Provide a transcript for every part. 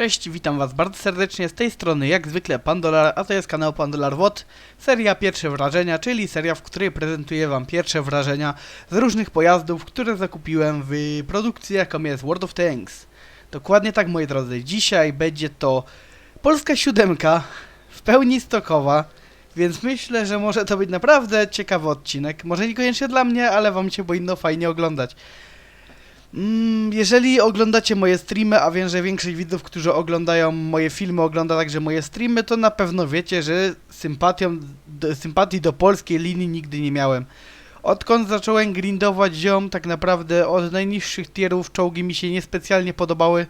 Cześć, witam was bardzo serdecznie z tej strony, jak zwykle Pandolar, a to jest kanał Pandolar WOT, seria Pierwsze Wrażenia, czyli seria, w której prezentuję wam pierwsze wrażenia z różnych pojazdów, które zakupiłem w produkcji, jaką jest World of Tanks. Dokładnie tak, moi drodzy, dzisiaj będzie to polska siódemka, w pełni stokowa, więc myślę, że może to być naprawdę ciekawy odcinek. Może niekoniecznie dla mnie, ale wam się powinno fajnie oglądać. Mm, jeżeli oglądacie moje streamy, a wiem, że większość widzów, którzy oglądają moje filmy, ogląda także moje streamy, to na pewno wiecie, że sympatią, sympatii do polskiej linii nigdy nie miałem. Odkąd zacząłem grindować ziom, tak naprawdę od najniższych tierów czołgi mi się niespecjalnie podobały.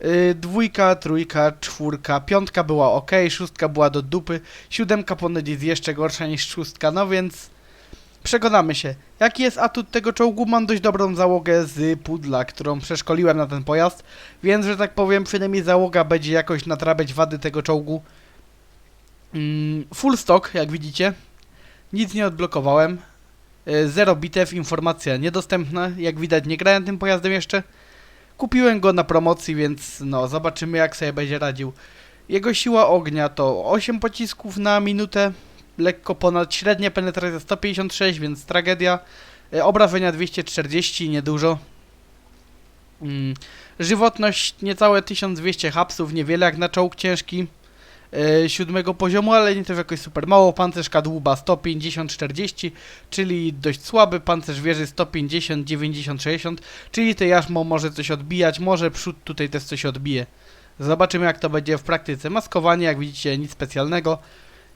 Yy, dwójka, trójka, czwórka, piątka była ok, szóstka była do dupy, siódemka ponoć jest jeszcze gorsza niż szóstka, no więc przekonamy się. Jaki jest atut tego czołgu? Mam dość dobrą załogę z pudla, którą przeszkoliłem na ten pojazd, więc, że tak powiem, przynajmniej załoga będzie jakoś nadrabiać wady tego czołgu. Mm, full stock, jak widzicie. Nic nie odblokowałem. Y, Zero bitew, informacja niedostępna. Jak widać, nie grałem tym pojazdem jeszcze. Kupiłem go na promocji, więc no, zobaczymy jak sobie będzie radził. Jego siła ognia to 8 pocisków na minutę, lekko ponad średnia penetracja 156, więc tragedia. E, Obrażenia 240, niedużo. Mm, żywotność niecałe 1200 hapsów, niewiele jak na czołg ciężki e, siódmego poziomu, ale nie też jakoś super mało. Pancerz kadłuba 150-40, czyli dość słaby. Pancerz wieży 150, 90, 60, czyli to jarzmo może coś odbijać, może przód tutaj też coś odbije. Zobaczymy jak to będzie w praktyce. Maskowanie, jak widzicie, nic specjalnego.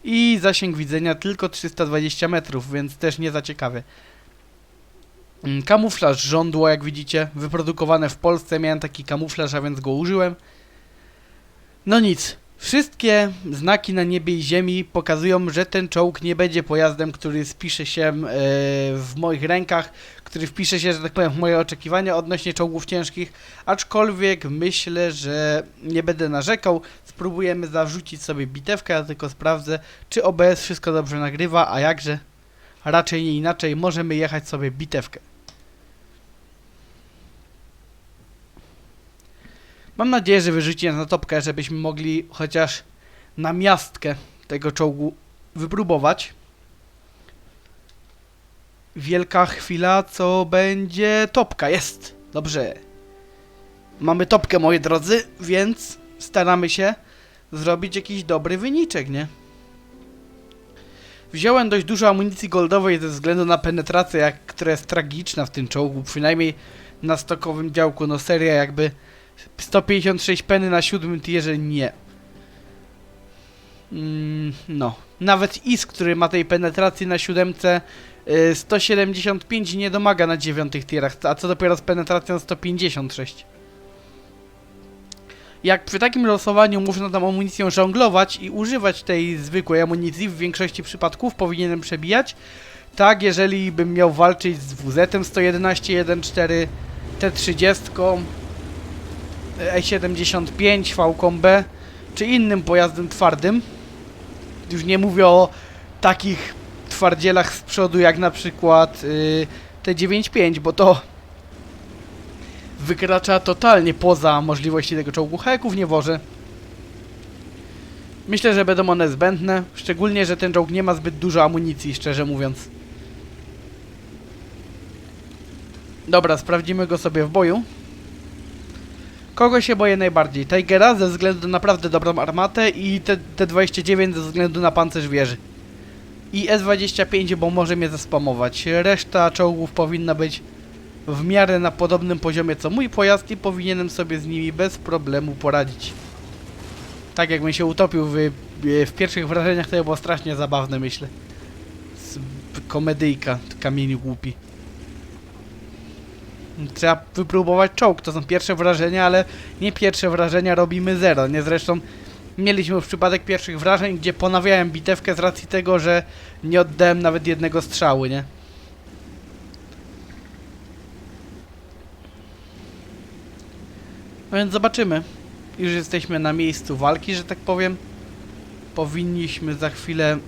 I zasięg widzenia tylko 320 metrów, więc też nie za ciekawy. Mm, Kamuflaż żądło, jak widzicie, wyprodukowane w Polsce. Miałem taki kamuflaż, a więc go użyłem. No nic. Wszystkie znaki na niebie i ziemi pokazują, że ten czołg nie będzie pojazdem, który spisze się e, w moich rękach, który wpisze się, że tak powiem, w moje oczekiwania odnośnie czołgów ciężkich, aczkolwiek myślę, że nie będę narzekał. Spróbujemy zawrzucić sobie bitewkę, ja tylko sprawdzę, czy OBS wszystko dobrze nagrywa, a jakże raczej nie inaczej, możemy jechać sobie bitewkę. Mam nadzieję, że wyrzucicie na topkę, żebyśmy mogli chociaż na miastkę tego czołgu wypróbować. Wielka chwila, co będzie topka. Jest! Dobrze. Mamy topkę, moi drodzy, więc staramy się zrobić jakiś dobry wyniczek, nie? Wziąłem dość dużo amunicji goldowej ze względu na penetrację, jak, która jest tragiczna w tym czołgu, przynajmniej na stokowym działku. No seria jakby 156 peny na siódmym tierze nie. Mm, no. Nawet IS, który ma tej penetracji na siódemce y, 175 nie domaga na dziewiątych tierach, a co dopiero z penetracją 156. Jak przy takim losowaniu można tam amunicją żonglować i używać tej zwykłej amunicji, w większości przypadków powinienem przebijać. Tak, jeżeli bym miał walczyć z WZ 111 1.4 T30 E75 Falcon B czy innym pojazdem twardym. Już nie mówię o takich twardzielach z przodu jak na przykład y, T95, bo to wykracza totalnie poza możliwości tego czołgu. Heków nie wożę. Myślę, że będą one zbędne, szczególnie, że ten czołg nie ma zbyt dużo amunicji, szczerze mówiąc. Dobra, sprawdzimy go sobie w boju. Kogo się boję najbardziej? Tigera ze względu na naprawdę dobrą armatę i T- T29 ze względu na pancerz wieży. I S25, bo może mnie zaspamować. Reszta czołgów powinna być w miarę na podobnym poziomie co mój pojazd i powinienem sobie z nimi bez problemu poradzić. Tak jakbym się utopił w, w pierwszych wrażeniach, to było strasznie zabawne, myślę. Komedyjka, kamieni głupi. Trzeba wypróbować czołg, to są pierwsze wrażenia, ale nie pierwsze wrażenia robimy zero, nie? Zresztą mieliśmy już przypadek pierwszych wrażeń, gdzie ponawiałem bitewkę z racji tego, że nie oddałem nawet jednego strzału, nie? No więc zobaczymy. Już jesteśmy na miejscu walki, że tak powiem. Powinniśmy za chwilę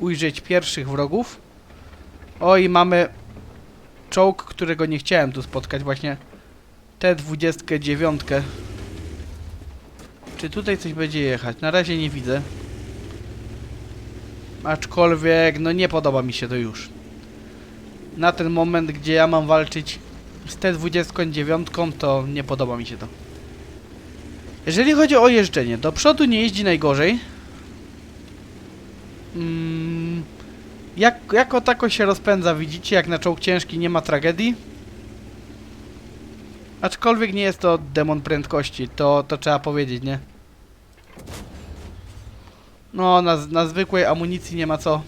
ujrzeć pierwszych wrogów. O i mamy czołg, którego nie chciałem tu spotkać, właśnie T29. Czy tutaj coś będzie jechać? Na razie nie widzę. Aczkolwiek, no nie podoba mi się to już. Na ten moment, gdzie ja mam walczyć z T29, to nie podoba mi się to. Jeżeli chodzi o jeżdżenie, do przodu nie jeździ najgorzej. Mm, jak, jako tako się rozpędza, widzicie, jak na czołg ciężki nie ma tragedii. Aczkolwiek nie jest to demon prędkości, to, to trzeba powiedzieć, nie? No, na, na zwykłej amunicji nie ma co.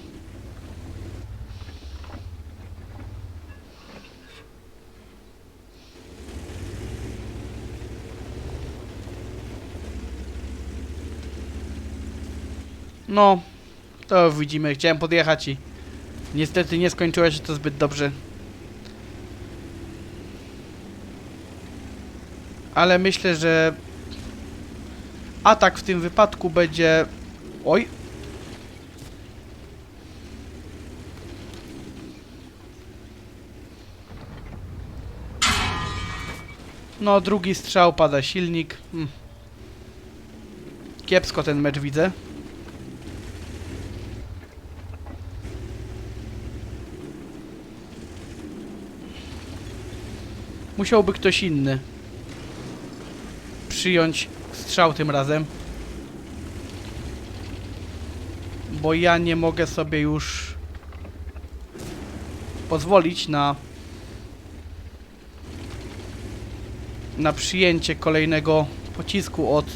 No, to widzimy. Chciałem podjechać i niestety nie skończyło się to zbyt dobrze. Ale myślę, że atak w tym wypadku będzie... Oj. No, drugi strzał, pada silnik. Hmm. Kiepsko ten mecz widzę. Musiałby ktoś inny przyjąć strzał tym razem. Bo ja nie mogę sobie już pozwolić na na przyjęcie kolejnego pocisku od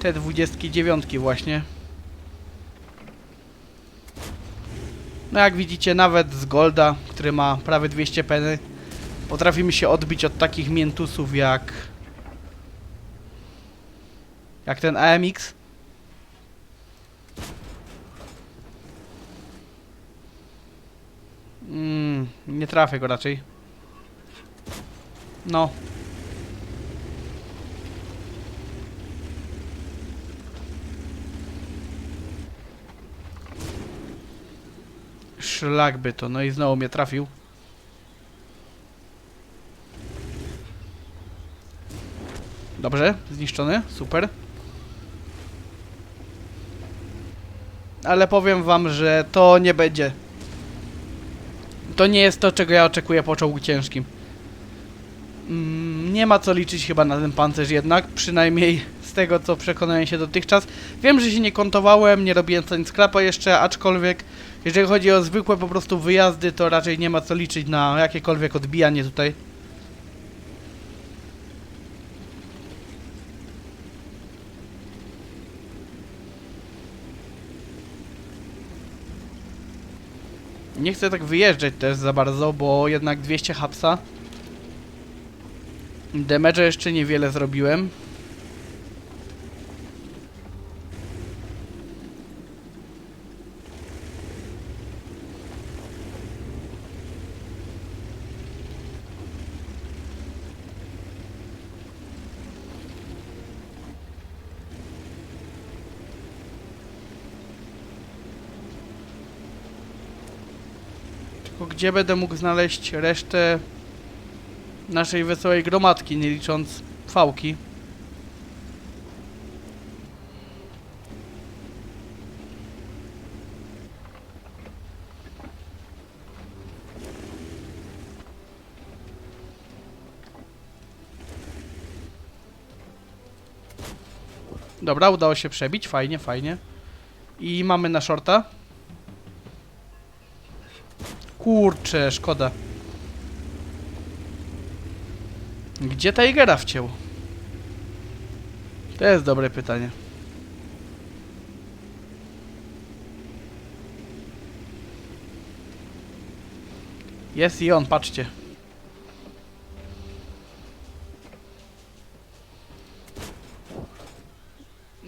T29 właśnie. No jak widzicie nawet z Golda, który ma prawie 200 peny, potrafimy się odbić od takich miętusów jak jak ten AMX. Mm, nie trafię go raczej. No. Szlak by to, no i znowu mnie trafił. Dobrze, zniszczony, super. Ale powiem wam, że to nie będzie. To nie jest to, czego ja oczekuję po czołgu ciężkim. Mm, nie ma co liczyć chyba na ten pancerz jednak, przynajmniej z tego, co przekonałem się dotychczas. Wiem, że się nie kontowałem, nie robiłem co nic skrapa jeszcze, aczkolwiek jeżeli chodzi o zwykłe po prostu wyjazdy, to raczej nie ma co liczyć na jakiekolwiek odbijanie tutaj. Nie chcę tak wyjeżdżać też za bardzo, bo jednak 200 hapsa. Damage'a jeszcze niewiele zrobiłem. Gdzie będę mógł znaleźć resztę naszej wesołej gromadki, nie licząc fałki? Dobra, udało się przebić, fajnie, fajnie. I mamy na shorta. Kurczę, szkoda. Gdzie Tigera wciął? To jest dobre pytanie. Jest i on, patrzcie.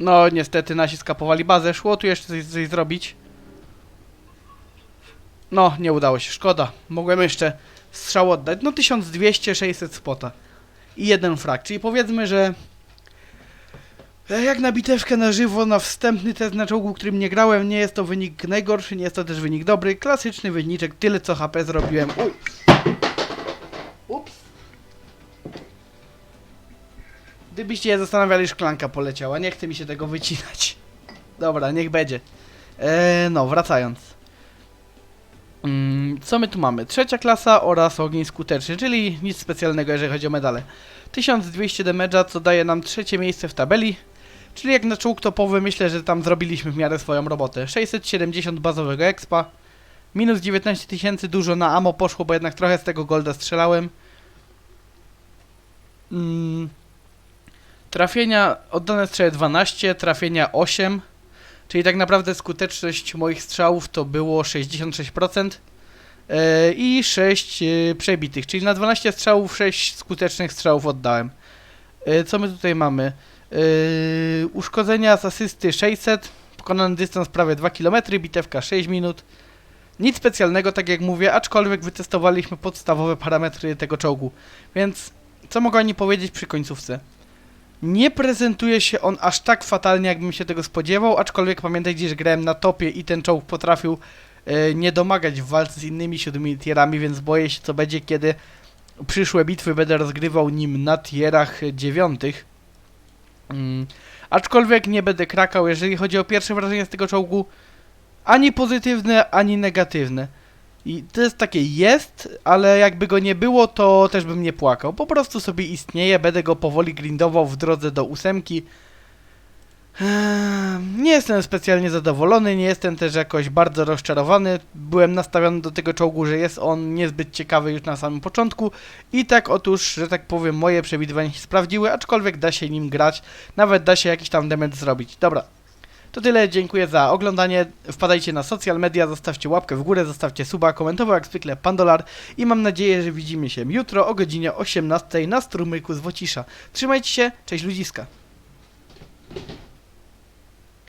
No, niestety nasi skapowali bazę. Szło tu jeszcze coś, coś zrobić. No, nie udało się, szkoda. Mogłem jeszcze strzał oddać. No 1200, 600 spota. I jeden frag. Czyli powiedzmy, że e, jak na bitewkę na żywo, na wstępny test na czołgu, którym nie grałem, nie jest to wynik najgorszy, nie jest to też wynik dobry. Klasyczny wyniczek, tyle co HP zrobiłem. Uj. Ups. Gdybyście się zastanawiali, szklanka poleciała. Nie chce mi się tego wycinać. Dobra, niech będzie. Eee, no, wracając. Mm, co my tu mamy? Trzecia klasa oraz ogień skuteczny, czyli nic specjalnego, jeżeli chodzi o medale. 1200 damage'a, co daje nam trzecie miejsce w tabeli. Czyli jak na czołg topowy, myślę, że tam zrobiliśmy w miarę swoją robotę. 670 bazowego expa. Minus 19 tysięcy, dużo na ammo poszło, bo jednak trochę z tego golda strzelałem. Mm. Trafienia, oddane strzałe 12, trafienia 8. Czyli tak naprawdę skuteczność moich strzałów to było 66% e, i 6 e, przebitych, czyli na 12 strzałów 6 skutecznych strzałów oddałem. E, Co my tutaj mamy? Uszkodzenia z asysty 600, pokonany dystans prawie 2 km, bitewka 6 minut. Nic specjalnego, tak jak mówię, aczkolwiek wytestowaliśmy podstawowe parametry tego czołgu. Więc co mogę oni powiedzieć przy końcówce? Nie prezentuje się on aż tak fatalnie, jakbym się tego spodziewał, aczkolwiek pamiętajcie, że grałem na topie i ten czołg potrafił e, nie domagać w walce z innymi siódmymi tierami, więc boję się co będzie, kiedy przyszłe bitwy będę rozgrywał nim na tierach dziewiątych. Mm, aczkolwiek nie będę krakał, jeżeli chodzi o pierwsze wrażenie z tego czołgu, ani pozytywne, ani negatywne. I to jest takie jest, ale jakby go nie było, to też bym nie płakał. Po prostu sobie istnieje, będę go powoli grindował w drodze do ósemki. Ehm, Nie jestem specjalnie zadowolony, nie jestem też jakoś bardzo rozczarowany. Byłem nastawiony do tego czołgu, że jest on niezbyt ciekawy już na samym początku. I tak otóż, że tak powiem, moje przewidywania się sprawdziły, aczkolwiek da się nim grać. Nawet da się jakiś tam damage zrobić. Dobra, to tyle, dziękuję za oglądanie. Wpadajcie na social media, zostawcie łapkę w górę, zostawcie suba, komentował jak zwykle Pandolar i mam nadzieję, że widzimy się jutro o godzinie 18 na strumyku z Wocisza. Trzymajcie się, cześć ludziska.